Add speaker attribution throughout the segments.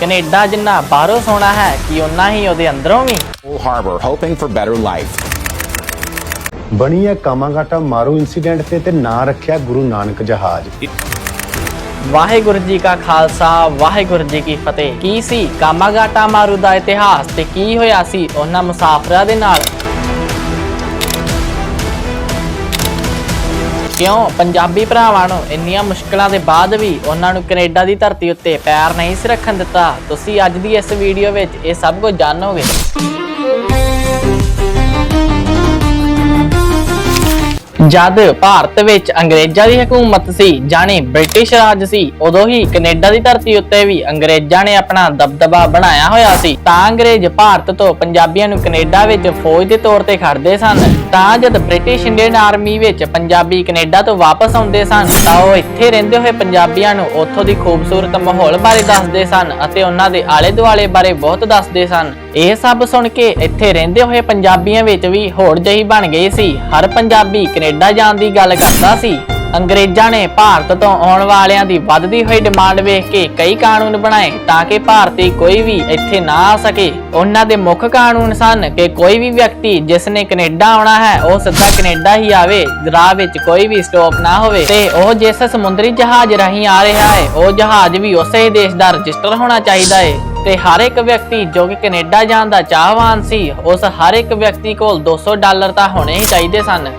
Speaker 1: Canada ਜਿੰਨਾ ਬਾਹਰੋਂ ਸੋਹਣਾ ਹੈ ਕਿ ਉਨਾ ਹੀ ਉਹਦੇ ਅੰਦਰੋਂ ਵੀ।
Speaker 2: Pearl Harbor, hoping for better life.
Speaker 3: ਬਣੀ ਹੈ ਕਾਮਾਗਾਟਾ ਮਾਰੂ ਇਨਸੀਡੈਂਟ ਤੇ ਤੇ ਨਾਂ ਰੱਖਿਆ ਗੁਰੂ ਨਾਨਕ ਜਹਾਜ਼।
Speaker 1: ਵਾਹਿਗੁਰੂ ਜੀ ਕਾ ਖਾਲਸਾ ਵਾਹਿਗੁਰੂ ਜੀ ਕੀ ਫਤਿਹ। ਕੀ ਸੀ ਕਾਮਾਗਾਟਾ ਮਾਰੂ ਦਾ ਇਤਿਹਾਸ ਤੇ ਕੀ ਹੋਇਆ ਸੀ ਉਹਨਾਂ ਮੁਸਾਫਰਾਂ ਦੇ ਨਾਲ? ਕਿਉਂ? ਪੰਜਾਬੀ ਭਰਾਵਾਂ ਨੂੰ ਇੰਨੀਆਂ ਮੁਸ਼ਕਲਾਂ ਦੇ ਬਾਅਦ ਵੀ ਉਹਨਾਂ ਨੂੰ ਕੈਨੇਡਾ ਦੀ ਧਰਤੀ ਉੱਤੇ ਪੈਰ ਨਹੀਂ ਸੀ ਰੱਖਣ ਦਿੱਤਾ। ਤੁਸੀਂ ਅੱਜ ਦੀ ਇਸ ਵੀਡੀਓ ਵਿੱਚ ਇਹ ਸਭ ਕੁਝ ਜਾਣੋਗੇ। ਜਦ ਭਾਰਤ ਵਿੱਚ ਅੰਗਰੇਜ਼ਾਂ ਦੀ ਹਕੂਮਤ ਸੀ, ਜਾਣੀ ਬ੍ਰਿਟਿਸ਼ ਰਾਜ ਸੀ, ਉਦੋਂ ਹੀ ਕੈਨੇਡਾ ਦੀ ਧਰਤੀ ਉੱਤੇ ਵੀ ਅੰਗਰੇਜ਼ਾਂ ਨੇ ਆਪਣਾ ਦਬਦਬਾ ਬਣਾਇਆ ਹੋਇਆ ਸੀ। ਤਾਂ ਅੰਗਰੇਜ਼ ਭਾਰਤ ਤੋਂ ਪੰਜਾਬੀਆਂ ਨੂੰ ਕੈਨੇਡਾ ਵਿੱਚ ਫੌਜ ਦੇ ਤੌਰ ਤੇ ਖੜਦੇ ਸਨ। ਤਾਂ ਜਦ ਬ੍ਰਿਟਿਸ਼ ਇੰਡੀਅਨ ਆਰਮੀ ਵਿੱਚ ਪੰਜਾਬੀ ਕੈਨੇਡਾ ਤੋਂ ਵਾਪਸ ਆਉਂਦੇ ਸਨ, ਤਾਂ ਉਹ ਇੱਥੇ ਰਹਿੰਦੇ ਹੋਏ ਪੰਜਾਬੀਆਂ ਨੂੰ ਉੱਥੋਂ ਦੀ ਖੂਬਸੂਰਤ ਮਾਹੌਲ ਬਾਰੇ ਦੱਸਦੇ ਸਨ ਅਤੇ ਉਹਨਾਂ ਦੇ ਆਲੇ ਦੁਆਲੇ ਬਾਰੇ ਬਹੁਤ ਦੱਸਦੇ ਸਨ। ਇਹ ਸਭ ਸੁਣ ਕੇ ਇੱਥੇ ਰਹਿੰਦੇ ਹੋਏ ਪੰਜਾਬੀਆਂ ਵਿੱਚ ਵੀ ਹੋੜ ਜਹੀ ਬਣ ਗਈ ਸੀ। ਹਰ ਪੰਜਾਬੀ ਕੈਨੇਡਾ ਜਾਣ ਦੀ ਗੱਲ ਕਰਦਾ ਸੀ। ਅੰਗਰੇਜ਼ਾਂ ਨੇ ਭਾਰਤ ਤੋਂ ਆਉਣ ਵਾਲਿਆਂ ਦੀ ਵੱਧਦੀ ਹੋਈ ਡਿਮਾਂਡ ਵੇਖ ਕੇ ਕਈ ਕਾਨੂੰਨ ਬਣਾਏ ਤਾਂ ਕਿ ਭਾਰਤੀ ਕੋਈ ਵੀ ਇੱਥੇ ਨਾ ਆ ਸਕੇ। ਉਹਨਾਂ ਦੇ ਮੁੱਖ ਕਾਨੂੰਨ ਸਨ ਕਿ ਕੋਈ ਵੀ ਵਿਅਕਤੀ ਜਿਸ ਨੇ ਕੈਨੇਡਾ ਆਉਣਾ ਹੈ, ਉਹ ਸਿੱਧਾ ਕੈਨੇਡਾ ਹੀ ਆਵੇ, ਰਾਹ ਵਿੱਚ ਕੋਈ ਵੀ ਸਟਾਪ ਨਾ ਹੋਵੇ। ਤੇ ਉਹ ਜਿਸ ਸਮੁੰਦਰੀ ਜਹਾਜ਼ ਰਾਹੀਂ ਆ ਰਿਹਾ ਹੈ, ਉਹ ਜਹਾਜ਼ ਵੀ ਉਸੇ ਦੇਸ਼ ਦਾ ਰਜਿਸਟਰ ਹੋਣਾ ਚਾਹੀਦਾ ਹੈ। ਤੇ ਹਰ ਇੱਕ ਵਿਅਕਤੀ ਜੋ ਕਿ ਕੈਨੇਡਾ ਜਾਣ ਦਾ ਚਾਹਵਾਨ ਸੀ, ਉਸ ਹਰ ਇੱਕ ਵਿਅਕਤੀ ਕੋਲ 200 ਡਾਲਰ ਤਾਂ ਹੋਣੇ ਹੀ ਚਾਹੀਦੇ ਸਨ।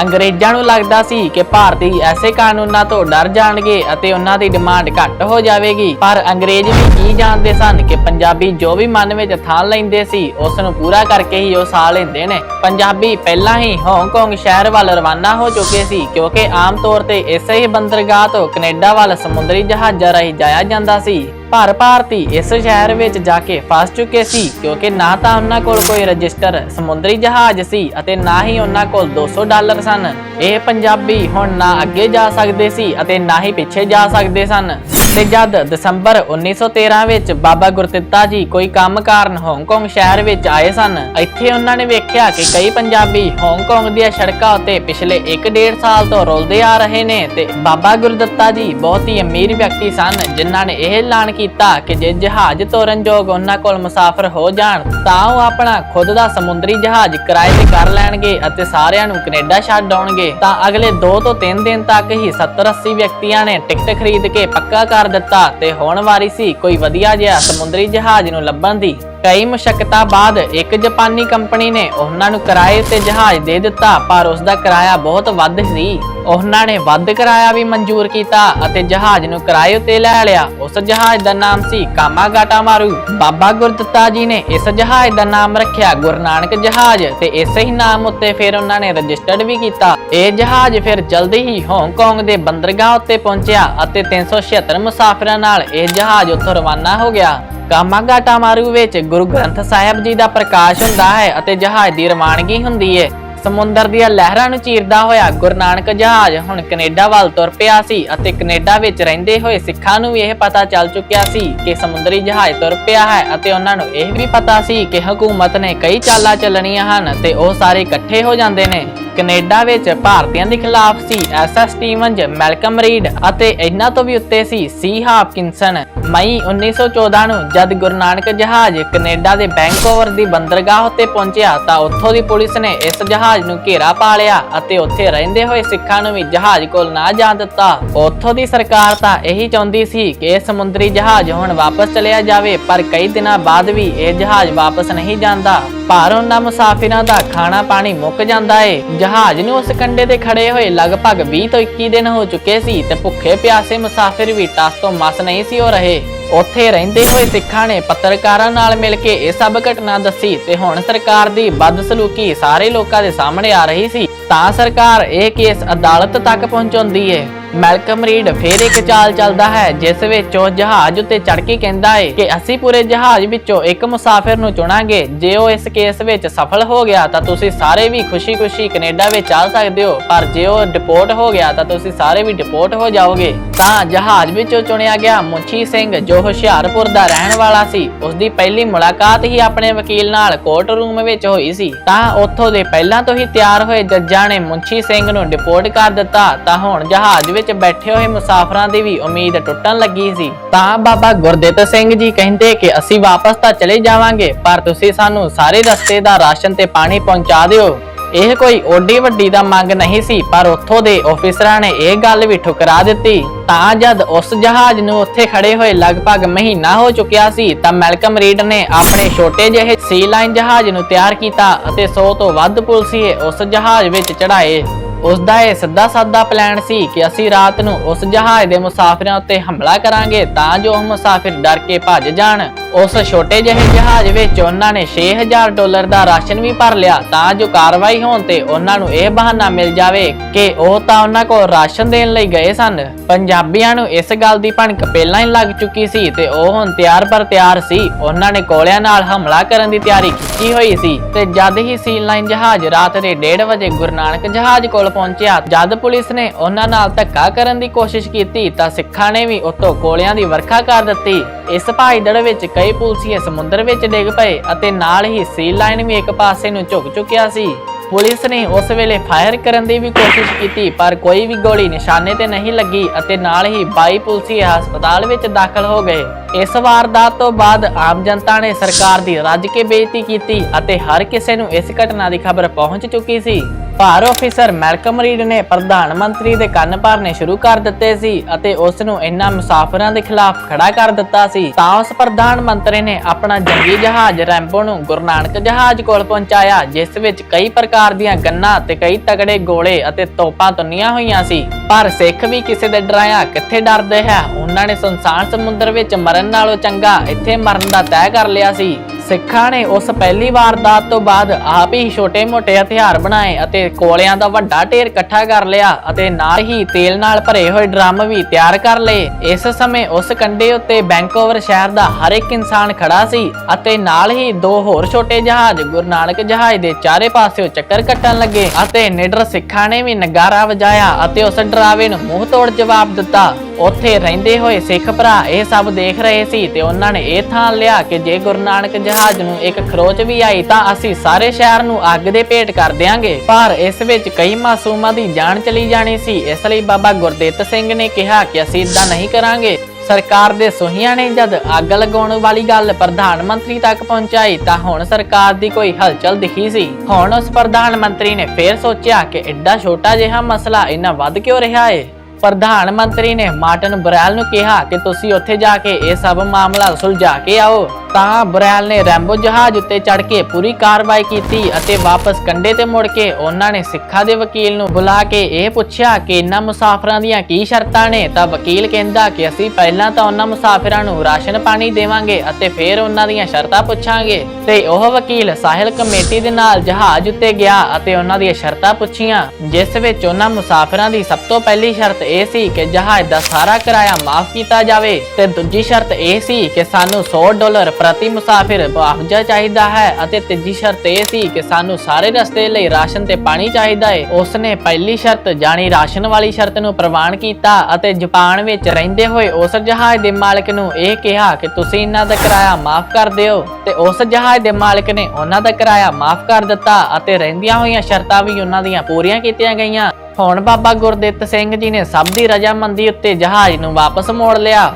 Speaker 1: ਅੰਗਰੇਜ਼ਾਂ ਨੂੰ ਲੱਗਦਾ ਸੀ ਕਿ ਭਾਰਤੀ ਐਸੇ ਕਾਨੂੰਨਾਂ ਤੋਂ ਡਰ ਜਾਣਗੇ ਅਤੇ ਉਹਨਾਂ ਦੀ ਡਿਮਾਂਡ ਘੱਟ ਹੋ ਜਾਵੇਗੀ। ਪਰ ਅੰਗਰੇਜ਼ ਵੀ ਕੀ ਜਾਣਦੇ ਸਨ ਕਿ ਪੰਜਾਬੀ ਜੋ ਵੀ ਮਨ ਵਿੱਚ ਥਾਂ ਲੈਂਦੇ ਸੀ, ਉਸ ਨੂੰ ਪੂਰਾ ਕਰਕੇ ਹੀ ਉਹ ਸਾਹ ਲੈਂਦੇ ਨੇ। ਪੰਜਾਬੀ ਪਹਿਲਾਂ ਹੀ ਹਾਂਗਕਾਂਗ ਸ਼ਹਿਰ ਵੱਲ ਰਵਾਨਾ ਹੋ ਚੁੱਕੇ ਸੀ, ਕਿਉਂਕਿ ਆਮ ਤੌਰ ਤੇ ਇਸੇ ਹੀ ਬੰਦਰਗਾਹ ਤੋਂ ਕੈਨੇਡਾ ਵੱਲ ਸਮੁੰਦਰੀ ਜਹਾਜ਼ਾਂ ਰਾਹੀਂ ਜਾਇਆ ਜਾਂਦਾ ਸੀ। ਪਰ ਭਾਰਤੀ ਇਸ ਸ਼ਹਿਰ ਵਿੱਚ ਜਾ ਕੇ ਫਸ ਚੁੱਕੇ ਸੀ, ਕਿਉਂਕਿ ਨਾ ਤਾਂ ਉਹਨਾਂ ਕੋਲ ਕੋਈ ਰਜਿਸਟਰ ਸਮੁੰਦਰੀ ਜਹਾਜ਼ ਸੀ ਅਤੇ ਨਾ ਹੀ ਉਹਨਾਂ ਕੋਲ 200 ਡਾਲਰ ਸਨ। ਇਹ ਪੰਜਾਬੀ ਹੁਣ ਨਾ ਅੱਗੇ ਜਾ ਸਕਦੇ ਸੀ ਅਤੇ ਨਾ ਹੀ ਪਿੱਛੇ ਜਾ ਸਕਦੇ ਸਨ। ਤੇ ਜਦ ਦਸੰਬਰ 1913 ਵਿੱਚ ਬਾਬਾ ਗੁਰਦਿੱਤਾ ਜੀ ਕੋਈ ਕੰਮ ਕਾਰਨ ਹਾਂਗਕਾਂਗ ਸ਼ਹਿਰ ਵਿੱਚ ਆਏ ਸਨ, ਇੱਥੇ ਉਹਨਾਂ ਨੇ ਵੇਖਿਆ ਕਿ ਕਈ ਪੰਜਾਬੀ ਹਾਂਗਕਾਂਗ ਦੀਆਂ ਸੜਕਾਂ ਉੱਤੇ ਪਿਛਲੇ 1.5 ਸਾਲ ਤੋਂ ਰੁਲਦੇ ਆ ਰਹੇ ਨੇ ਤੇ ਬਾਬਾ ਗੁਰਦਿੱਤਾ ਜੀ ਬਹੁਤ ਹੀ ਅਮੀਰ ਵਿਅਕਤੀ ਸਨ, ਜਿਨ੍ਹਾਂ ਨੇ ਇਹ ਐਲਾਨ ਕੀਤਾ ਕਿ ਜੇ ਜਹਾਜ਼ ਤੋਰਨ ਯੋਗ ਉਹਨਾਂ ਕੋਲ ਮੁਸਾਫਰ ਹੋ ਜਾਣ, ਤਾਂ ਉਹ ਆਪਣਾ ਖੁਦ ਦਾ ਸਮੁੰਦਰੀ ਜਹਾਜ਼ ਕਿਰਾਏ ਤੇ ਕਰ ਲੈਣਗੇ ਅਤੇ ਸਾਰਿਆਂ ਨੂੰ ਕੈਨੇਡਾ ਛੱਡ ਆਉਣਗੇ। ਤਾਂ ਅਗਲੇ 2 ਤੋਂ 3 ਦਿਨ ਤੱਕ ਹੀ 70 80 ਵਿਅਕਤੀਆਂ ਨੇ ਟਿਕਟ ਖਰੀਦ ਕੇ ਪੱਕਾ ਕਰ ਦਿੱਤਾ ਤੇ ਹੁਣ ਵਾਰੀ ਸੀ ਕੋਈ ਵਧੀਆ ਜਿਹਾ ਸਮੁੰਦਰੀ ਜਹਾਜ਼ ਨੂੰ ਲੱਭਣ ਦੀ। ਕਈ ਮੁਸ਼ਕਲਾਂ ਬਾਅਦ ਇੱਕ ਜਾਪਾਨੀ ਕੰਪਨੀ ਨੇ ਉਹਨਾਂ ਨੂੰ ਕਿਰਾਏ ਤੇ ਜਹਾਜ਼ ਦੇ ਦਿੱਤਾ, ਪਰ ਉਸ ਦਾ ਕਿਰਾਇਆ ਬਹੁਤ ਵੱਧ ਸੀ। ਉਹਨਾਂ ਨੇ ਵੱਧ ਕਿਰਾਇਆ ਵੀ ਮਨਜ਼ੂਰ ਕੀਤਾ ਅਤੇ ਜਹਾਜ਼ ਨੂੰ ਕਿਰਾਏ ਉੱਤੇ ਲੈ ਲਿਆ। ਉਸ ਜਹਾਜ਼ ਦਾ ਨਾਮ ਸੀ ਕਾਮਾਗਾਟਾ ਮਾਰੂ। ਬਾਬਾ ਗੁਰਦਿੱਤਾ ਜੀ ਨੇ ਇਸ ਜਹਾਜ਼ ਦਾ ਨਾਮ ਰੱਖਿਆ ਗੁਰੂ ਨਾਨਕ ਜਹਾਜ਼ ਤੇ ਇਸੇ ਹੀ ਨਾਮ ਉੱਤੇ ਫਿਰ ਉਹਨਾਂ ਨੇ ਰਜਿਸਟਰਡ ਵੀ ਕੀਤਾ। ਇਹ ਜਹਾਜ਼ ਫਿਰ ਜਲਦੀ ਹੀ ਹਾਂਗਕਾਂਗ ਦੇ ਬੰਦਰਗਾਹ ਉੱਤੇ ਪਹੁੰਚਿਆ ਅਤੇ 376 ਮੁਸਾਫਰਾਂ ਨਾਲ ਇਹ ਜਹਾਜ਼ ਉੱਥੋਂ ਰਵਾਨਾ ਹੋ ਗਿਆ। ਕਾਮਾਗਾਟਾ ਮਾਰੂ ਵਿੱਚ ਗੁਰੂ ਗ੍ਰੰਥ ਸਾਹਿਬ ਜੀ ਦਾ ਪ੍ਰਕਾਸ਼ ਹੁੰਦਾ ਹੈ ਅਤੇ ਜਹਾਜ਼ ਦੀ ਰਵਾਨਗੀ ਹੁੰਦੀ ਹੈ ਸਮੁੰਦਰ ਦੀਆਂ ਲਹਿਰਾਂ ਨੂੰ ਚੀਰਦਾ ਹੋਇਆ ਗੁਰੂ ਨਾਨਕ ਜਹਾਜ਼ ਹੁਣ ਕੈਨੇਡਾ ਵੱਲ ਤੁਰ ਪਿਆ ਸੀ ਅਤੇ ਕੈਨੇਡਾ ਵਿੱਚ ਰਹਿੰਦੇ ਹੋਏ ਸਿੱਖਾਂ ਨੂੰ ਵੀ ਇਹ ਪਤਾ ਚੱਲ ਚੁੱਕਿਆ ਸੀ ਕਿ ਸਮੁੰਦਰੀ ਜਹਾਜ਼ ਤੁਰ ਪਿਆ ਹੈ ਅਤੇ ਉਹਨਾਂ ਨੂੰ ਇਹ ਵੀ ਪਤਾ ਸੀ ਕਿ ਹਕੂਮਤ ਨੇ ਕਈ ਚਾਲਾਂ ਚੱਲਣੀਆਂ ਹਨ ਤੇ ਉਹ ਸਾਰੇ ਇਕੱਠੇ ਹੋ ਜਾਂਦੇ ਨੇ। ਕੈਨੇਡਾ ਵਿੱਚ ਭਾਰਤੀਆਂ ਦੇ ਖਿਲਾਫ ਸੀ। ਐਸਐਸ ਸਟੀਵਨਜ਼ ਮੈਲਕਮ ਰੀਡ ਅਤੇ ਇਹਨਾਂ ਤੋਂ ਵੀ ਉੱਤੇ ਸੀ ਸੀ ਹਾਪਕਿੰਸਨ। ਮਈ 1914 ਨੂੰ ਜਦ ਗੁਰੂ ਨਾਨਕ ਜਹਾਜ਼ ਕੈਨੇਡਾ ਦੇ ਬੈਂਕੋਵਰ ਦੀ ਬੰਦਰਗਾਹ ਉੱਤੇ ਪਹੁੰਚਿਆ ਤਾਂ ਉੱਥੋਂ ਦੀ ਪੁਲਿਸ ਨੇ ਇਸ ਜਹਾਜ਼ ਨੂੰ ਘੇਰਾ ਪਾ ਲਿਆ ਅਤੇ ਉੱਥੇ ਰਹਿੰਦੇ ਹੋਏ ਸਿੱਖਾਂ ਨੂੰ ਵੀ ਜਹਾਜ਼ ਕੋਲ ਨਾ ਜਾਣ ਦਿੱਤਾ। ਉੱਥੋਂ ਦੀ ਸਰਕਾਰ ਤਾਂ ਇਹੀ ਚਾਹੁੰਦੀ ਸੀ ਕਿ ਇਹ ਸਮੁੰਦਰੀ ਜਹਾਜ਼ ਹੁਣ ਵਾਪਸ ਚਲਿਆ ਜਾਵੇ, ਪਰ ਕਈ ਦਿਨਾਂ ਬਾਅਦ ਵੀ ਇਹ ਜਹਾਜ਼ ਵਾਪਸ ਨਹੀਂ ਜਾਂਦਾ। ਪਰ ਉਹਨਾਂ ਮੁਸਾਫਿਰਾਂ ਦਾ ਖਾਣਾ ਪਾਣੀ ਮੁੱਕ ਜਾਂਦਾ ਏ। ਜਹਾਜ਼ ਨੂੰ ਉਸ ਕੰਡੇ ਤੇ ਖੜੇ ਹੋਏ ਲਗਭਗ 20 ਤੋਂ 21 ਦਿਨ ਹੋ ਚੁੱਕੇ ਸੀ ਤੇ ਭੁੱਖੇ ਪਿਆਸੇ ਮੁਸਾਫਿਰ ਵੀ ਟਸ ਤੋਂ ਮਸ ਨਹੀਂ ਸੀ ਹੋ ਰਹੇ। ਉੱਥੇ ਰਹਿੰਦੇ ਹੋਏ ਸਿੱਖਾਂ ਨੇ ਪੱਤਰਕਾਰਾਂ ਨਾਲ ਮਿਲ ਕੇ ਇਹ ਸਭ ਘਟਨਾ ਦੱਸੀ ਤੇ ਹੁਣ ਸਰਕਾਰ ਦੀ ਬਦਸਲੂਕੀ ਸਾਰੇ ਲੋਕਾਂ ਦੇ ਸਾਹਮਣੇ ਆ ਰਹੀ ਸੀ। ਤਾਂ ਸਰਕਾਰ ਇਹ ਕੇਸ ਅਦਾਲਤ ਤੱਕ ਪਹੁੰਚਾਉਂਦੀ ਹੈ ਮੈਲਕਮ ਰੀਡ ਫੇਰ ਇੱਕ ਚਾਲ ਚੱਲਦਾ ਹੈ, ਜਿਸ ਵਿੱਚ ਉਹ ਜਹਾਜ਼ ਉੱਤੇ ਚੜ ਕੇ ਕਹਿੰਦਾ ਹੈ ਕਿ ਅਸੀਂ ਪੂਰੇ ਜਹਾਜ਼ ਵਿੱਚੋਂ ਇੱਕ ਮੁਸਾਫਿਰ ਨੂੰ ਚੁਣਾਂਗੇ। ਜੇ ਉਹ ਇਸ ਕੇਸ ਵਿੱਚ ਸਫਲ ਹੋ ਗਿਆ ਤਾਂ ਤੁਸੀਂ ਸਾਰੇ ਵੀ ਖੁਸ਼ੀ-ਖੁਸ਼ੀ ਕੈਨੇਡਾ ਵਿੱਚ ਚੱਲ ਸਕਦੇ ਹੋ। ਪਰ ਜੇ ਉਹ ਡਿਪੋਰਟ ਹੋ ਗਿਆ ਤਾਂ ਤੁਸੀਂ ਸਾਰੇ ਵੀ ਡਿਪੋਰਟ ਹੋ ਜਾਓਗੇ। ਤਾਂ ਜਹਾਜ਼ ਵਿੱਚੋਂ ਚੁਣਿਆ ਗਿਆ ਮੁੰਸ਼ੀ ਸਿੰਘ, ਜੋ ਹੁਸ਼ਿਆਰਪੁਰ ਦਾ ਰਹਿਣ ਵਾਲਾ ਸੀ ਉਸ ਦੀ ਪਹਿਲੀ ਮੁਲਾਕਾਤ ਹੀ ਆਪਣੇ ਵਕੀਲ ਨਾਲ ਕੋਰਟ ਰੂਮ ਵਿੱਚ ਹੋਈ ਸੀ। ਤਾਂ ਉੱਥੋਂ ਦੇ ਪਹਿਲਾਂ ਤੋਂ ਹੀ ਤਿਆਰ ਹੋਏ ਜੱਜਾਂ ਨੇ ਮੁੰਸ਼ੀ ਸਿੰਘ ਨੂੰ ਡਿਪੋਰਟ ਕਰ ਦਿੱਤਾ। ਤਾਂ ਹੁਣ ਜਹਾਜ਼ ਵਿੱਚ ਬੈਠੇ ਹੋਏ ਮੁਸਾਫਰਾਂ ਦੀ ਵੀ ਉਮੀਦ ਟੁੱਟਣ ਲੱਗੀ ਸੀ। ਤਾਂ ਬਾਬਾ ਗੁਰਦਿੱਤ ਸਿੰਘ ਜੀ ਕਹਿੰਦੇ ਕਿ ਅਸੀਂ ਵਾਪਸ ਤਾਂ ਚਲੇ ਜਾਵਾਂਗੇ, ਪਰ ਤੁਸੀਂ ਸਾਨੂੰ ਸਾਰੇ ਰਸਤੇ ਦਾ ਰਾਸ਼ਨ ਤੇ ਪਾਣੀ ਪਹੁੰਚਾ ਦਿਓ। ਇਹ ਕੋਈ ਓਡੀ ਵੱਡੀ ਦਾ ਮੰਗ ਨਹੀਂ ਸੀ, ਪਰ ਉੱਥੋਂ ਦੇ ਆਫੀਸਰਾਂ ਨੇ ਇਹ ਗੱਲ ਵੀ ਠੁਕਰਾ ਦਿੱਤੀ। ਤਾਂ ਜਦ ਉਸ ਜਹਾਜ਼ ਨੂੰ ਉੱਥੇ ਖੜੇ ਹੋਏ ਲਗਭਗ ਮਹੀਨਾ ਹੋ ਚੁੱਕਿਆ ਸੀ, ਤਾਂ ਮੈਲਕਮ ਰੀਡ ਨੇ ਆਪਣੇ ਛੋਟੇ ਜਿਹੇ ਸੀ ਲਾਈਨ ਜਹਾਜ਼ ਨੂੰ ਤਿਆਰ ਕੀਤਾ ਅਤੇ 100 ਤੋਂ ਵੱਧ ਪੁਲਸੀਏ ਉਸ ਜਹਾਜ਼ ਵਿੱਚ ਚੜਾਏ ਉਸ ਦਾ ਇਹ ਸਿੱਧਾ ਸਾਦਾ ਪਲਾਨ ਸੀ ਕਿ ਅਸੀਂ ਰਾਤ ਨੂੰ ਉਸ ਜਹਾਜ਼ ਦੇ ਮੁਸਾਫਿਰਾਂ ਉੱਤੇ ਹਮਲਾ ਕਰਾਂਗੇ ਤਾਂ ਜੋ ਉਹ ਮੁਸਾਫਿਰ ਡਰ ਕੇ ਭੱਜ ਜਾਣ। ਉਸ ਛੋਟੇ ਜਿਹੇ ਜਹਾਜ਼ ਵਿੱਚ ਉਹਨਾਂ ਨੇ 6000 ਡਾਲਰ ਦਾ ਰਾਸ਼ਨ ਵੀ ਭਰ ਲਿਆ, ਤਾਂ ਜੋ ਕਾਰਵਾਈ ਹੋਣ ਤੇ ਉਹਨਾਂ ਨੂੰ ਇਹ ਬਹਾਨਾ ਮਿਲ ਜਾਵੇ ਕਿ ਉਹ ਤਾਂ ਉਹਨਾਂ ਕੋਲ ਰਾਸ਼ਨ ਦੇਣ ਲਈ ਗਏ ਸਨ। ਪੰਜਾਬੀਆਂ ਨੂੰ ਇਸ ਗੱਲ ਦੀ ਭਣਕ ਪਹਿਲਾਂ ਹੀ ਲੱਗ ਚੁੱਕੀ ਸੀ ਤੇ ਉਹ ਹੁਣ ਤਿਆਰ ਪਰ ਤਿਆਰ ਸੀ। ਉਹਨਾਂ ਨੇ ਕੋਲਿਆਂ ਨਾਲ ਹਮਲਾ ਕਰਨ ਦੀ ਤਿਆਰੀ ਕੀਤੀ ਹੋਈ ਸੀ ਤੇ ਜਦ ਹੀ ਸੀ ਲਾਈਨ ਜਹਾਜ਼ ਰਾਤ ਦੇ 1:30 ਵਜੇ ਗੁਰੂ ਨਾਨਕ ਜਹਾਜ਼ ਕੋਲ ਪਹੁੰਚਿਆ, ਜਦ ਪੁਲਿਸ ਨੇ ਉਹਨਾਂ ਨਾਲ ਧੱਕਾ ਕਰਨ ਦੀ ਕੋਸ਼ਿਸ਼ ਕੀਤੀ ਤਾਂ ਸਿੱਖਾਂ ਨੇ ਵੀ ਉੱਤੋਂ ਕੋਲਿਆਂ ਦੀ ਵਰਖਾ ਕਰ ਦਿੱਤੀ। ਇਸ ਭਾਈਦੜ ਵਿੱਚ ਕਈ ਪੁਲਸੀਏ ਸਮੁੰਦਰ ਵਿੱਚ ਡਿੱਗ ਪਏ ਅਤੇ ਨਾਲ ਹੀ ਸੀ ਲਾਈਨ ਵੀ ਇੱਕ ਪਾਸੇ ਨੂੰ ਝੁਕ ਚੁੱਕਿਆ ਸੀ। ਪੁਲਿਸ ਨੇ ਉਸ ਵੇਲੇ ਫਾਇਰ ਕਰਨ ਦੀ ਵੀ ਕੋਸ਼ਿਸ਼ ਕੀਤੀ, ਪਰ ਕੋਈ ਵੀ ਗੋਲੀ ਨਿਸ਼ਾਨੇ ਤੇ ਨਹੀਂ ਲੱਗੀ ਅਤੇ ਨਾਲ ਹੀ 22 ਪੁਲਸੀਏ ਹਸਪਤਾਲ ਵਿੱਚ ਦਾਖਲ ਹੋ ਗਏ। ਇਸ ਵਾਰਦਾਤ ਤੋਂ ਬਾਅਦ ਆਮ ਜਨਤਾ ਨੇ ਸਰਕਾਰ ਦੀ ਰੱਜ ਕੇ ਬੇਇੱਜ਼ਤੀ ਕੀਤੀ ਅਤੇ ਹਰ ਕਿਸੇ ਨੂੰ ਇਸ ਘਟਨਾ ਦੀ ਖਬਰ ਪਹੁੰਚ ਚੁੱਕੀ ਸੀ। ਭਾਰ ਆਫੀਸਰ ਮੈਲਕਮ ਰੀਡ ਨੇ ਪ੍ਰਧਾਨ ਮੰਤਰੀ ਦੇ ਕੰਨ ਭਰਨੇ ਸ਼ੁਰੂ ਕਰ ਦਿੱਤੇ ਸੀ ਅਤੇ ਉਸ ਨੂੰ ਇਨ੍ਹਾਂ ਮੁਸਾਫਰਾਂ ਦੇ ਖਿਲਾਫ ਖੜਾ ਕਰ ਦਿੱਤਾ ਸੀ। ਤਾਂ ਉਸ ਪ੍ਰਧਾਨ ਮੰਤਰੀ ਨੇ ਆਪਣਾ ਜੰਗੀ ਜਹਾਜ਼ ਰੈਂਬੋ ਨੂੰ ਗੁਰੂ ਨਾਨਕ ਜਹਾਜ਼ ਕੋਲ ਪਹੁੰਚਾਇਆ, ਜਿਸ ਵਿੱਚ ਕਈ ਪ੍ਰਕਾਰ ਦੀਆਂ ਗੰਨਾਂ ਤੇ ਕਈ ਤਗੜੇ ਗੋਲੇ ਅਤੇ ਤੋਪਾਂ ਤੁੰਨੀਆਂ ਹੋਈਆਂ ਸੀ। ਪਰ ਸਿੱਖ ਵੀ ਕਿਸੇ ਦੇ ਡਰਾਇਆ ਕਿੱਥੇ ਡਰਦੇ ਹੈ? ਉਹਨਾਂ ਨੇ ਸੁਨਸਾਨ ਸਮੁੰਦਰ ਵਿੱਚ ਮਰ ਮਰਨ ਨਾਲੋਂ ਚੰਗਾ ਇੱਥੇ ਮਰਨ ਦਾ ਤੈਅ ਕਰ ਲਿਆ ਸੀ। ਸਿੱਖਾਂ ਨੇ ਉਸ ਪਹਿਲੀ ਵਾਰਦਾਤ ਤੋਂ ਬਾਅਦ ਆਪ ਹੀ ਛੋਟੇ-ਮੋਟੇ ਹਥਿਆਰ ਬਣਾਏ ਅਤੇ ਕੋਲਿਆਂ ਦਾ ਵੱਡਾ ਢੇਰ ਇਕੱਠਾ ਕਰ ਲਿਆ ਅਤੇ ਨਾਲ ਹੀ ਤੇਲ ਨਾਲ ਭਰੇ ਹੋਏ ਡਰਮ ਵੀ ਤਿਆਰ ਕਰ ਲਏ। ਇਸ ਸਮੇਂ ਉਸ ਕੰਡੇ ਉੱਤੇ ਬੈਂਕੋਵਰ ਸ਼ਹਿਰ ਦਾ ਹਰ ਇੱਕ ਇਨਸਾਨ ਖੜਾ ਸੀ ਅਤੇ ਨਾਲ ਹੀ ਦੋ ਹੋਰ ਛੋਟੇ ਜਹਾਜ਼ ਗੁਰੂ ਨਾਨਕ ਜਹਾਜ਼ ਦੇ ਚਾਰੇ ਪਾਸਿਓਂ ਚੱਕਰ ਕੱਟਣ ਲੱਗੇ ਅਤੇ ਨਿਡਰ ਸਿੱਖਾਂ ਨੇ ਵੀ ਨਗਾਰਾ ਵਜਾਇਆ ਅਤੇ ਉਸ ਡਰਾਵੇ ਨੂੰ ਮੂੰਹ ਤੋੜ ਜਵਾਬ ਦਿੱਤਾ। ਉੱਥੇ ਰਹਿੰਦੇ ਹੋਏ ਸਿੱਖ ਭਰਾ ਇਹ ਸਭ ਦੇਖ ਰਹੇ ਸੀ ਤੇ ਉਹਨਾਂ ਨੇ ਇਹ ਥਾਂ ਲਿਆ ਕਿ ਜੇ ਗੁਰੂ ਨਾਨਕ ਜਹਾਜ਼ ਨੂੰ ਇੱਕ ਖਰੋਚ ਵੀ ਆਈ ਤਾਂ ਅਸੀਂ ਸਾਰੇ ਸ਼ਹਿਰ ਨੂੰ ਅੱਗ ਦੇ ਭੇਟ ਕਰ ਦਿਆਂਗੇ। ਪਰ ਇਸ ਵਿੱਚ ਕਈ ਮਾਸੂਮਾਂ ਦੀ ਜਾਨ ਚਲੀ ਜਾਣੀ ਸੀ। ਇਸ ਲਈ ਬਾਬਾ ਗੁਰਦਿੱਤ ਸਿੰਘ ਨੇ ਕਿਹਾ ਕਿ ਅਸੀਂ ਇਦਾਂ ਨਹੀਂ ਕਰਾਂਗੇ। ਸਰਕਾਰ ਦੇ ਸੋਹੀਆਂ ਨੇ ਜਦ ਅੱਗ ਲਗਾਉਣ ਵਾਲੀ ਗੱਲ ਪ੍ਰਧਾਨ ਮੰਤਰੀ ਤੱਕ ਪਹੁੰਚਾਈ ਤਾਂ ਹੁਣ ਸਰਕਾਰ ਦੀ ਕੋਈ ਹਲਚਲ ਦਿਖੀ ਸੀ। ਹੁਣ ਉਸ ਪ੍ਰਧਾਨ ਮੰਤਰੀ ਨੇ ਫੇਰ ਸੋਚਿਆ ਕਿ ਐਡਾ ਛੋਟਾ ਜਿਹਾ ਮਸਲਾ ਇੰਨਾ ਵੱਧ ਕਿਉਂ ਰਿਹਾ ਏ? ਪ੍ਰਧਾਨ ਮੰਤਰੀ ਨੇ ਮਾਰਟਨ ਬਰੈਲ ਨੂੰ ਕਿਹਾ ਕਿ ਤੁਸੀਂ ਉੱਥੇ ਜਾ ਕੇ ਇਹ ਸਭ ਮਾਮਲਾ ਸੁਲਝਾ ਕੇ ਆਓ। ਤਾਂ ਬਰੈਲ ਨੇ। ਰੈਂਬੋ ਜਹਾਜ਼ ਉੱਤੇ ਚੜ ਕੇ ਪੂਰੀ ਕਾਰਵਾਈ ਕੀਤੀ ਅਤੇ ਵਾਪਸ ਕੰਡੇ ਤੇ ਮੁੜ ਕੇ ਉਹਨਾਂ ਨੇ ਸਿੱਖਾਂ ਦੇ ਵਕੀਲ ਨੂੰ ਬੁਲਾ ਕੇ ਇਹ ਪੁੱਛਿਆ ਕਿ ਇਹਨਾਂ ਮੁਸਾਫਰਾਂ ਦੀਆਂ ਕੀ ਸ਼ਰਤਾਂ ਨੇ? ਤਾਂ ਵਕੀਲ ਕਹਿੰਦਾ ਕਿ ਅਸੀਂ ਪਹਿਲਾਂ ਤਾਂ ਉਹਨਾਂ ਮੁਸਾਫਰਾਂ ਨੂੰ ਰਾਸ਼ਨ ਪਾਣੀ ਦੇਵਾਂਗੇ ਅਤੇ ਫਿਰ ਉਹਨਾਂ ਦੀਆਂ ਸ਼ਰਤਾਂ ਪੁੱਛਾਂਗੇ। ਤੇ ਉਹ ਵਕੀਲ ਸਾਹਿਲ ਕਮੇਟੀ ਦੇ ਨਾਲ ਜਹਾਜ਼ ਉੱਤੇ ਗਿਆ ਅਤੇ ਉਹਨਾਂ ਦੀਆਂ ਸ਼ਰਤਾਂ ਪੁੱਛੀਆਂ, ਜਿਸ ਵਿੱਚ ਉਹਨਾਂ ਮੁਸਾਫਰਾਂ ਦੀ ਸਭ ਤੋਂ ਪਹਿਲੀ ਸ਼ਰਤ ਇਹ ਸੀ ਕਿ ਜਹਾਜ਼ ਦਾ ਸਾਰਾ ਕਿਰਾਇਆ ਮਾਫ ਕੀਤਾ ਜਾਵੇ ਤੇ ਦੂਜੀ ਸ਼ਰਤ ਇਹ ਸੀ ਕਿ ਸਾਨੂੰ 100 ਡਾਲਰ ਪ੍ਰਤੀ ਮੁਸਾਫਿਰ ਮੁਆਵਜ਼ਾ ਚਾਹੀਦਾ ਹੈ ਅਤੇ ਤੀਜੀ ਸ਼ਰਤ ਇਹ ਸੀ ਕਿ ਸਾਨੂੰ ਸਾਰੇ ਰਸਤੇ ਲਈ ਰਾਸ਼ਨ ਤੇ ਪਾਣੀ ਚਾਹੀਦਾ ਹੈ ਉਸਨੇ ਪਹਿਲੀ ਸ਼ਰਤ ਜਾਣੀ ਰਾਸ਼ਨ ਵਾਲੀ ਸ਼ਰਤ ਨੂੰ ਪ੍ਰਵਾਨ ਕੀਤਾ ਅਤੇ ਜਾਪਾਨ ਵਿੱਚ ਰਹਿੰਦੇ ਹੋਏ ਉਸ ਜਹਾਜ਼ ਦੇ ਮਾਲਕ ਨੂੰ ਇਹ ਕਿਹਾ ਕਿ ਤੁਸੀਂ ਇਹਨਾਂ ਦਾ ਕਿਰਾਇਆ ਮਾਫ ਕਰ ਦਿਓ। ਤੇ ਉਸ ਜਹਾਜ਼ ਦੇ ਮਾਲਕ ਨੇ ਉਹਨਾਂ ਦਾ ਕਿਰਾਇਆ ਮਾਫ ਕਰ ਦਿੱਤਾ ਅਤੇ ਰਹਿੰਦੀਆਂ ਹੋਈਆਂ ਸ਼ਰਤਾਂ ਵੀ ਉਹਨਾਂ ਦੀਆਂ ਪੂਰੀਆਂ ਕੀਤੀਆਂ ਗਈਆਂ। ਹੁਣ ਬਾਬਾ ਗੁਰਦਿੱਤ ਸਿੰਘ ਜੀ ਨੇ ਸਭ ਦੀ ਰਜਾਮੰਦੀ ਉੱਤੇ ਜਹਾਜ਼ ਨੂੰ ਵਾਪਸ ਮੋੜ ਲਿਆ।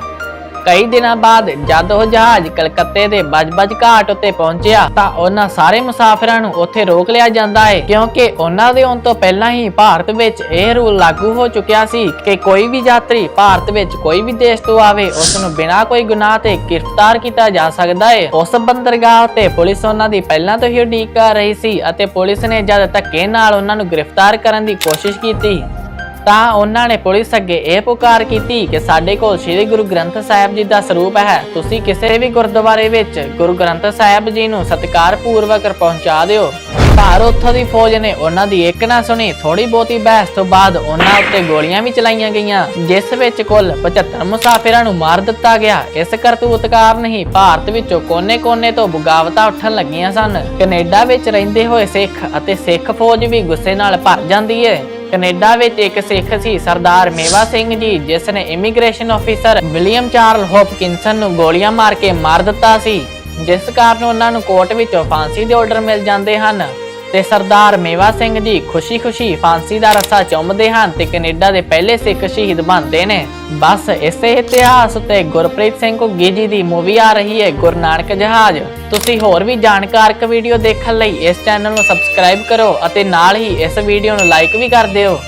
Speaker 1: ਕਈ ਦਿਨਾਂ ਬਾਅਦ ਜਦ ਉਹ ਜਹਾਜ਼ ਕਲਕੱਤੇ ਦੇ ਬਜਬਜ ਘਾਟ ਉੱਤੇ ਪਹੁੰਚਿਆ ਤਾਂ ਉਹਨਾਂ ਸਾਰੇ ਮੁਸਾਫ਼ਰਾਂ ਨੂੰ ਉੱਥੇ ਰੋਕ ਲਿਆ ਜਾਂਦਾ ਹੈ ਕਿਉਂਕਿ ਉਹਨਾਂ ਦੇ ਆਉਣ ਤੋਂ ਪਹਿਲਾਂ ਹੀ ਭਾਰਤ ਵਿੱਚ ਇਹ ਰੂਲ ਲਾਗੂ ਹੋ ਚੁੱਕਿਆ ਸੀ ਕਿ ਕੋਈ ਵੀ ਯਾਤਰੀ ਭਾਰਤ ਵਿੱਚ ਕੋਈ ਵੀ ਦੇਸ਼ ਤੋਂ ਆਵੇ, ਉਸ ਨੂੰ ਬਿਨਾਂ ਕੋਈ ਗੁਨਾਹ ਤੇ ਗ੍ਰਿਫਤਾਰ ਕੀਤਾ ਜਾ ਸਕਦਾ ਹੈ ਉਸ ਬੰਦਰਗਾਹ ਤੇ ਪੁਲਿਸ ਉਹਨਾਂ ਦੀ ਪਹਿਲਾਂ ਤੋਂ ਹੀ ਉਡੀਕ ਕਰ ਰਹੀ ਸੀ ਅਤੇ ਪੁਲਿਸ ਨੇ ਜਦ ਧੱਕੇ ਨਾਲ ਉਹਨਾਂ ਨੂੰ ਗ੍ਰਿਫਤਾਰ ਕਰਨ ਦੀ ਕੋਸ਼ਿਸ਼ ਕੀਤੀ ਤਾਂ ਉਹਨਾਂ ਨੇ ਪੁਲਿਸ ਅੱਗੇ ਇਹ ਪੁਕਾਰ ਕੀਤੀ ਕਿ ਸਾਡੇ ਕੋਲ ਸ੍ਰੀ ਗੁਰੂ ਗ੍ਰੰਥ ਸਾਹਿਬ ਜੀ ਦਾ ਸਰੂਪ ਹੈ। ਤੁਸੀਂ ਕਿਸੇ ਵੀ ਗੁਰਦੁਆਰੇ ਵਿੱਚ ਗੁਰੂ ਗ੍ਰੰਥ ਸਾਹਿਬ ਜੀ ਨੂੰ ਸਤਿਕਾਰ ਪੂਰਵਕ ਪਹੁੰਚਾ ਦਿਓ। ਪਰ ਉੱਥੋਂ ਦੀ ਫੌਜ ਨੇ ਉਹਨਾਂ ਦੀ ਇੱਕ ਨਾ ਸੁਣੀ ਥੋੜੀ ਬਹੁਤੀ ਬਹਿਸ ਤੋਂ ਬਾਅਦ ਉਹਨਾਂ ਉੱਤੇ ਗੋਲੀਆਂ ਵੀ ਚਲਾਈਆਂ ਗਈਆਂ, ਜਿਸ ਵਿੱਚ ਕੁੱਲ 75 ਮੁਸਾਫਿਰਾਂ ਨੂੰ ਮਾਰ ਦਿੱਤਾ ਗਿਆ। ਇਸ ਕਰਤੂਤ ਕਾਰਨ ਹੀ ਭਾਰਤ ਵਿੱਚੋਂ ਕੋਨੇ-ਕੋਨੇ ਤੋਂ ਬਗਾਵਤਾਂ ਉੱਠਣ ਲੱਗੀਆਂ ਸਨ। ਕੈਨੇਡਾ ਵਿੱਚ ਰਹਿੰਦੇ ਹੋਏ ਸਿੱਖ ਅਤੇ ਸਿੱਖ ਫੌਜ ਵੀ ਗੁੱਸੇ ਨਾਲ ਭਰ ਜਾਂਦੀ ਹੈ ਕੈਨੇਡਾ ਵਿੱਚ ਇੱਕ ਸਿੱਖ ਸੀ, ਸਰਦਾਰ ਮੇਵਾ ਸਿੰਘ ਜੀ, ਜਿਸ ਨੇ immigration officer William Charles Hopkinson ਨੂੰ ਗੋਲੀਆਂ ਮਾਰ ਕੇ ਮਾਰ ਦਿੱਤਾ ਸੀ, ਜਿਸ ਕਾਰਨ ਉਹਨਾਂ ਨੂੰ ਕੋਰਟ ਵਿੱਚੋਂ ਫਾਂਸੀ ਦੇ ਆਰਡਰ ਮਿਲ ਜਾਂਦੇ ਹਨ। ਤੇ ਸਰਦਾਰ ਮੇਵਾ ਸਿੰਘ ਜੀ ਖੁਸ਼ੀ-ਖੁਸ਼ੀ ਫਾਂਸੀ ਦਾ ਰਸਾ ਚੁੰਮਦੇ ਹਨ ਤੇ ਕੈਨੇਡਾ ਦੇ ਪਹਿਲੇ ਸਿੱਖ ਸ਼ਹੀਦ ਬਣਦੇ ਨੇ। ਬਸ ਇਸੇ ਇਤਿਹਾਸ ਉੱਤੇ ਗੁਰਪ੍ਰੀਤ ਸਿੰਘ ਘੁੱਗੀ ਜੀ ਦੀ ਮੂਵੀ ਆ ਰਹੀ ਹੈ ਗੁਰੂ ਨਾਨਕ ਜਹਾਜ਼। ਤੁਸੀਂ ਹੋਰ ਵੀ ਜਾਣਕਾਰਕ ਵੀਡੀਓ ਦੇਖਣ ਲਈ ਇਸ ਚੈਨਲ ਨੂੰ ਸਬਸਕ੍ਰਾਈਬ ਕਰੋ ਅਤੇ ਨਾਲ ਹੀ ਇਸ ਵੀਡੀਓ ਨੂੰ ਲਾਈਕ ਵੀ ਕਰ ਦਿਓ।